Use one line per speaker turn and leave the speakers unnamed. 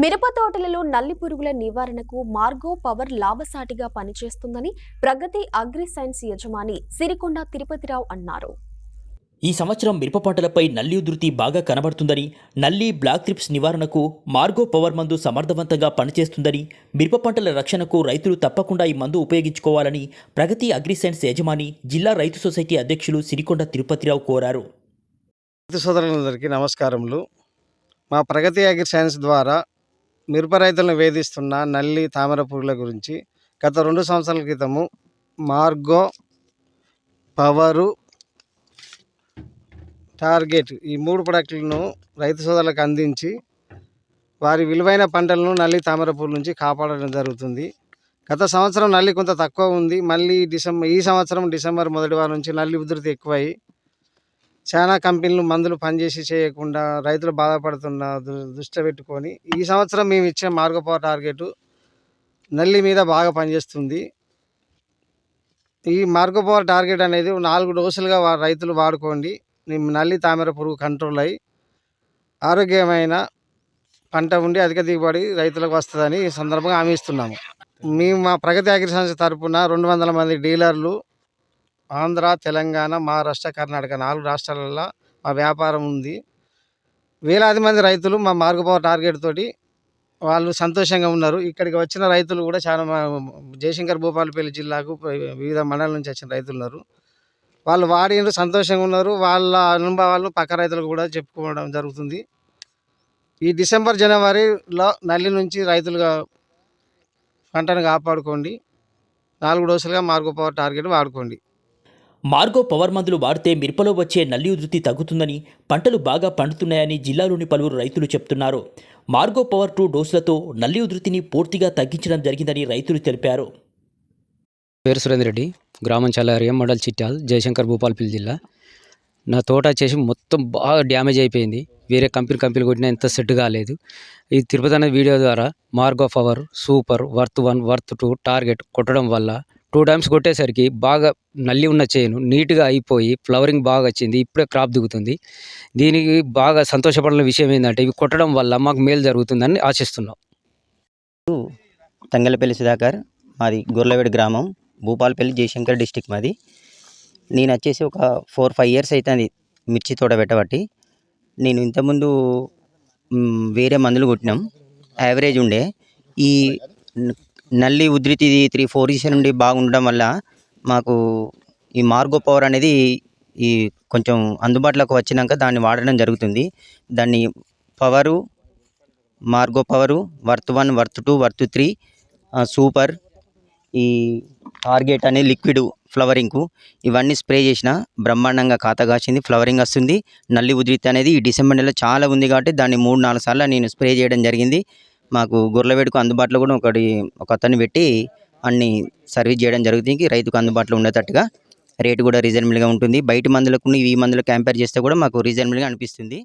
మిరప తోటలలో నల్లి పురుగుల నివారణకు మార్గో పవర్ లాభసాటిగా పనిచేస్తుందని ప్రగతి అగ్రి సైన్స్ యజమాని సిరికొండ తిరుపతిరావు అన్నారు.
ఈ సంవత్సరం మిరప పంటలపై నల్లి ఉధృతి బాగా కనబడుతుందని నల్లి బ్లాక్ త్రిప్స్ నివారణకు మార్గో పవర్ మందు సమర్థవంతంగా పనిచేస్తుందని మిరప పంటల రక్షణకు రైతులు తప్పకుండా ఈ మందు ఉపయోగించుకోవాలని ప్రగతి అగ్రి సైన్స్ యజమాని జిల్లా రైతు సొసైటీ అధ్యక్షులు సిరికొండ తిరుపతిరావు కోరారు.
రైతు సోదరులందరికీ నమస్కారములు. మా ప్రగతి అగ్రి సైన్స్ ద్వారా మిరప రైతులను వేధిస్తున్న నల్లి తామర పురుగుల గురించి గత రెండు సంవత్సరాల క్రితము మార్గో పవరు టార్గెట్ ఈ మూడు ప్రొడక్టులను రైతు సోదరులకు అందించి వారి విలువైన పంటలను నల్లి తామర పురుగుల నుంచి కాపాడడం జరుగుతుంది. గత సంవత్సరం నల్లి కొంత తక్కువ ఉంది. మళ్ళీ డిసెంబర్ ఈ సంవత్సరం డిసెంబర్ మొదటి వారం నుంచి నల్లి ఉధృతి ఎక్కువై చాలా కంపెనీలు మందులు పనిచేసి చేయకుండా రైతులు బాధపడుతున్న దృష్టి పెట్టుకొని ఈ సంవత్సరం మేము ఇచ్చిన మార్గపో టార్గెట్ నల్లి మీద బాగా పనిచేస్తుంది. ఈ మార్గపో టార్గెట్ అనేది నాలుగు డోసులుగా వా- రైతులు వాడుకోండి. నల్లి తామర పురుగు కంట్రోల్ అయ్యి ఆరోగ్యమైన పంట ఉండి అధిక దిగుబడి రైతులకు వస్తుందని ఈ సందర్భంగా హామీ ఇస్తున్నాము. మేము మా ప్రగతి అగ్రి సంస్థ తరఫున రెండు వందల మంది డీలర్లు ఆంధ్ర తెలంగాణ మహారాష్ట్ర కర్ణాటక నాలుగు రాష్ట్రాలలో మా వ్యాపారం ఉంది. వేలాది మంది రైతులు మా మార్గపోవ టార్గెట్ తోటి వాళ్ళు సంతోషంగా ఉన్నారు. ఇక్కడికి వచ్చిన రైతులు కూడా చాలా జయశంకర్ భూపాలపల్లి జిల్లాకు వివిధ మండలం నుంచి వచ్చిన రైతులు ఉన్నారు. వాళ్ళు వాడిన సంతోషంగా ఉన్నారు. వాళ్ళ అనుభవాలను పక్క రైతులకు కూడా చెప్పుకోవడం జరుగుతుంది. ఈ డిసెంబర్ జనవరిలో నల్లి నుంచి రైతులుగా పంటను కాపాడుకోండి. నాలుగు డోసులుగా మార్గపోవ టార్గెట్ వాడుకోండి.
మార్గో పవర్ మందులు వాడితే మిరపలో వచ్చే నల్లి ఉధృతి తగ్గుతుందని పంటలు బాగా పండుతున్నాయని జిల్లాలోని పలువురు రైతులు చెప్తున్నారు. మార్గో పవర్ టూ డోసులతో నల్లి ఉధృతిని పూర్తిగా తగ్గించడం జరిగిందని రైతులు తెలిపారు.
పేరు సురేందర్ రెడ్డి గ్రామం చల్లారియం మండల్ చిట్టాల్ జయశంకర్ భూపాలపల్లి జిల్లా. నా తోట చేసి మొత్తం బాగా డ్యామేజ్ అయిపోయింది. వేరే కంపెనీ కంపెనీలు కొట్టినా ఎంత సెట్ కాలేదు. ఈ తిరుపతి అనే వీడియో ద్వారా Margo power super worth one worth two target కొట్టడం వల్ల టూ టైమ్స్ కొట్టేసరికి బాగా నల్లి ఉన్న చేను నీట్గా అయిపోయి ఫ్లవరింగ్ బాగా వచ్చింది. ఇప్పుడే క్రాప్ దిగుతుంది. దీనికి బాగా సంతోషపడిన విషయం ఏంటంటే ఇవి కొట్టడం వల్ల మాకు మేలు జరుగుతుందని ఆశిస్తున్నాం.
తంగలపల్లి సుధాకర్ మాది గుర్లవేడి గ్రామం భూపాలపల్లి జయశంకర్ డిస్టిక్ మాది. నేను వచ్చేసి ఒక ఫోర్ ఫైవ్ ఇయర్స్ అవుతుంది మిర్చి తోట పెట్టబట్టి. నేను ఇంతకుముందు వేరే మందులు కొట్టినాం. యావరేజ్ ఉండే. ఈ నల్లి ఉధృతి త్రీ ఫోర్ ఇయర్స్ నుండి బాగుండడం వల్ల మాకు ఈ మార్గో పవర్ అనేది ఈ కొంచెం అందుబాటులోకి వచ్చినాక దాన్ని వాడడం జరుగుతుంది. దాన్ని power Margo power worth one worth two worth three super ఈ టార్గెట్ అనే లిక్విడ్ ఫ్లవరింగ్కు ఇవన్నీ స్ప్రే చేసిన బ్రహ్మాండంగా ఖాతా కాసింది ఫ్లవరింగ్ వస్తుంది. నల్లి ఉధృతి అనేది ఈ డిసెంబర్ నెలలో చాలా ఉంది కాబట్టి దాన్ని మూడు నాలుగు సార్లు నేను స్ప్రే చేయడం జరిగింది. మాకు గొర్రెవేడుకు అందుబాటులో కూడా ఒకటి ఒక అతన్ని పెట్టి అన్ని సర్వీస్ చేయడం జరుగుతుంది. రైతుకు అందుబాటులో ఉండేటట్టుగా రేటు కూడా రీజనబుల్గా ఉంటుంది. బయట మందులకు ఈ మందులకు కంపేర్ చేస్తే కూడా మాకు రీజనబుల్గా అనిపిస్తుంది.